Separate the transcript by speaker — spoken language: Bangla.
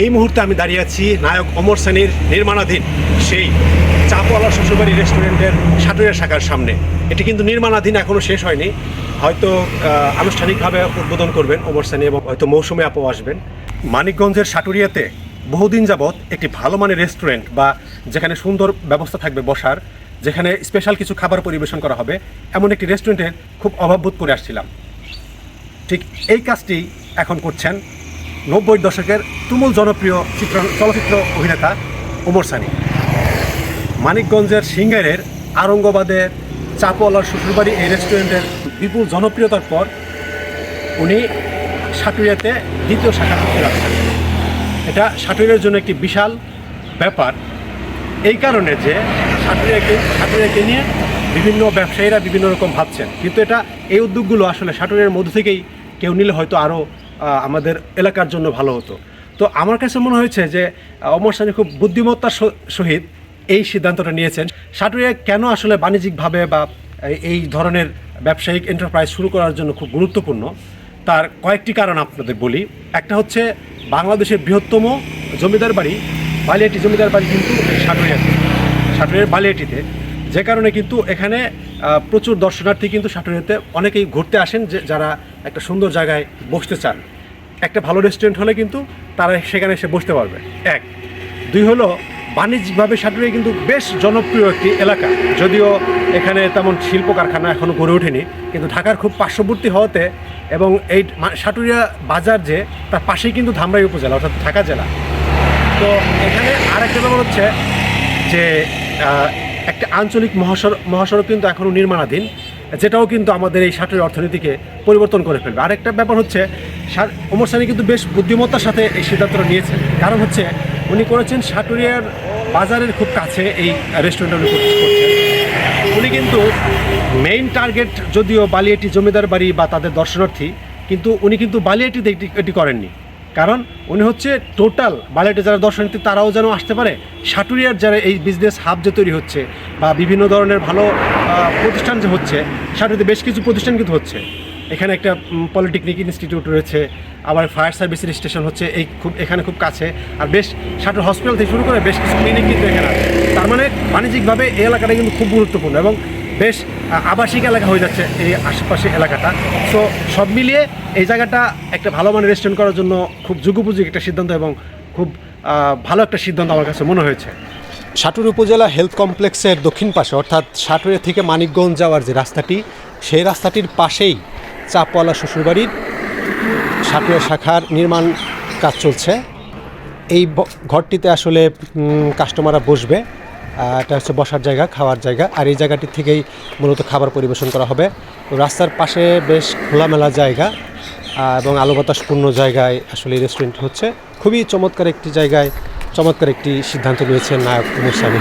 Speaker 1: এই মুহূর্তে আমি দাঁড়িয়ে আছি নায়ক অমর সেনের নির্মাণাধীন সেই চাপওয়ালা শ্বশুরবাড়ি রেস্টুরেন্টের সাটুরিয়া শাখার সামনে। এটি কিন্তু নির্মাণাধীন এখনও শেষ হয়নি। হয়তো আনুষ্ঠানিকভাবে উদ্বোধন করবেন অমর সেনী এবং হয়তো মৌসুমে আপও আসবেন। মানিকগঞ্জের সাটুরিয়াতে বহুদিন যাবৎ একটি ভালো মানের রেস্টুরেন্ট বা যেখানে সুন্দর ব্যবস্থা থাকবে বসার, যেখানে স্পেশাল কিছু খাবার পরিবেশন করা হবে, এমন একটি রেস্টুরেন্টের খুব অভাববোধ করে আসছিলাম। ঠিক এই কাজটি এখন করছেন নব্বই দশকের তুমুল জনপ্রিয় চিত্র চলচ্চিত্র অভিনেতা ওমর সানি। মানিকগঞ্জের সিঙ্গারের আরঙ্গবাদের চাপওয়ালার শ্বশুরবাড়ি এই রেস্টুরেন্টের বিপুল জনপ্রিয়তার পর উনি সাটুরিয়াতে দ্বিতীয় শাখা করতে যাচ্ছেন। এটা সাটুরিয়ার জন্য একটি বিশাল ব্যাপার। এই কারণে যে সাটুরিয়াকে সাটুরিয়াকে নিয়ে বিভিন্ন ব্যবসায়ীরা বিভিন্ন রকম ভাবছেন। কিন্তু এটা এই উদ্যোগগুলো আসলে সাটুরিয়ার মধ্যে থেকেই কেউ নিলে হয়তো আরও আমাদের এলাকার জন্য ভালো হতো। তো আমার কাছে মনে হয়েছে যে অমর সানি খুব বুদ্ধিমত্তার সহিত এই সিদ্ধান্তটা নিয়েছেন। সাটুরিয়া কেন আসলে বাণিজ্যিকভাবে বা এই- ধরনের ব্যবসায়িক এন্টারপ্রাইজ শুরু করার জন্য খুব গুরুত্বপূর্ণ? তার কয়েকটি কারণ আপনাদের বলি। একটা হচ্ছে, বাংলাদেশের বৃহত্তম জমিদার বাড়ি, বালিয়াটি জমিদার বাড়ি কিন্তু সাটুরিয়াতে। সাটুরিয়ার বালিয়াটিতে। যে কারণে কিন্তু এখানে প্রচুর দর্শনার্থী কিন্তু সাটুরিয়াতে অনেকেই ঘুরতে আসেন যে, যারা একটা সুন্দর জায়গায় বসতে চান। একটা ভালো রেস্টুরেন্ট হলে কিন্তু তারা সেখানে এসে বসতে পারবে। এক। দুই হলো, বাণিজ্যিকভাবে সাটুরিয়া কিন্তু বেশ জনপ্রিয় একটি এলাকা। যদিও এখানে তেমন শিল্প কারখানা এখনও গড়ে ওঠেনি, কিন্তু ঢাকার খুব পার্শ্ববর্তী হওয়াতে এবং এই সাটুরিয়া বাজার যে, তার পাশেই কিন্তু ধামরাই উপজেলা, অর্থাৎ ঢাকা জেলা। তো এখানে আরেকটা ব্যাপার হচ্ছে যে একটা আঞ্চলিক মহাসড়ক মহাসড়ক কিন্তু এখনও নির্মাণাধীন। যেটাও কিন্তু আমাদের এই সাটের অর্থনীতিকে পরিবর্তন করে ফেলবে। আরেকটা ব্যাপার হচ্ছে সা- ওমর সানি কিন্তু বেশ বুদ্ধিমত্তার সাথে এই সিদ্ধান্তটা নিয়েছেন। কারণ হচ্ছে, উনি করেছেন সাটুরিয়ার বাজারের খুব কাছে এই রেস্টুরেন্টটা উনি উনি কিন্তু মেইন টার্গেট যদিও বালিয়াটি জমিদার বাড়ি বা তাদের দর্শনার্থী, কিন্তু উনি কিন্তু বালিয়াটিতে এটি করেননি। কারণ উনি হচ্ছে টোটাল বালেটে যারা দর্শনার্থী, তারাও যেন আসতে পারে। সাটুরিয়ার যারা এই বিজনেস হাব যে তৈরি হচ্ছে বা বিভিন্ন ধরনের ভালো প্রতিষ্ঠান যে হচ্ছে সাটুরিতে বেশ কিছু প্রতিষ্ঠান কিন্তু হচ্ছে। এখানে একটা পলিটেকনিক ইনস্টিটিউট রয়েছে, আবার ফায়ার সার্ভিসের স্টেশন হচ্ছে, এই খুব, এখানে খুব কাছে। আর বেশ, সাটুর হসপিটাল থেকে শুরু করে বেশ কিছু ক্লিনিক কিন্তু এখানে তার মানে বাণিজ্যিকভাবে এই এলাকাটা কিন্তু খুব গুরুত্বপূর্ণ এবং বেশ আবাসিক এলাকা হয়ে যাচ্ছে এই আশেপাশে এলাকাটা। সো সব মিলিয়ে এই জায়গাটা একটা ভালো মানের রেস্টুরেন্ট করার জন্য খুব যুগোপযোগী একটা সিদ্ধান্ত এবং খুব ভালো একটা সিদ্ধান্ত আমার কাছে মনে হয়েছে। সাটুর উপজেলা হেলথ কমপ্লেক্সের দক্ষিণ পাশে, অর্থাৎ সাটুরে থেকে মানিকগঞ্জ যাওয়ার যে রাস্তাটি, সেই রাস্তাটির পাশেই চাপওয়ালা শ্বশুরবাড়ির সাটুয়া শাখার নির্মাণ কাজ চলছে। এই ঘরটিতে আসলে কাস্টমাররা বসবে। এটা হচ্ছে বসার জায়গা, খাওয়ার জায়গা। আর এই জায়গাটি থেকেই মূলত খাবার পরিবেশন করা হবে। রাস্তার পাশে বেশ খোলামেলা জায়গা এবং আলো বাতাসপূর্ণ জায়গায় আসলে এই রেস্টুরেন্ট হচ্ছে। খুবই চমৎকার একটি জায়গায় চমৎকার একটি সিদ্ধান্ত নিয়েছেন নায়ক মুসামি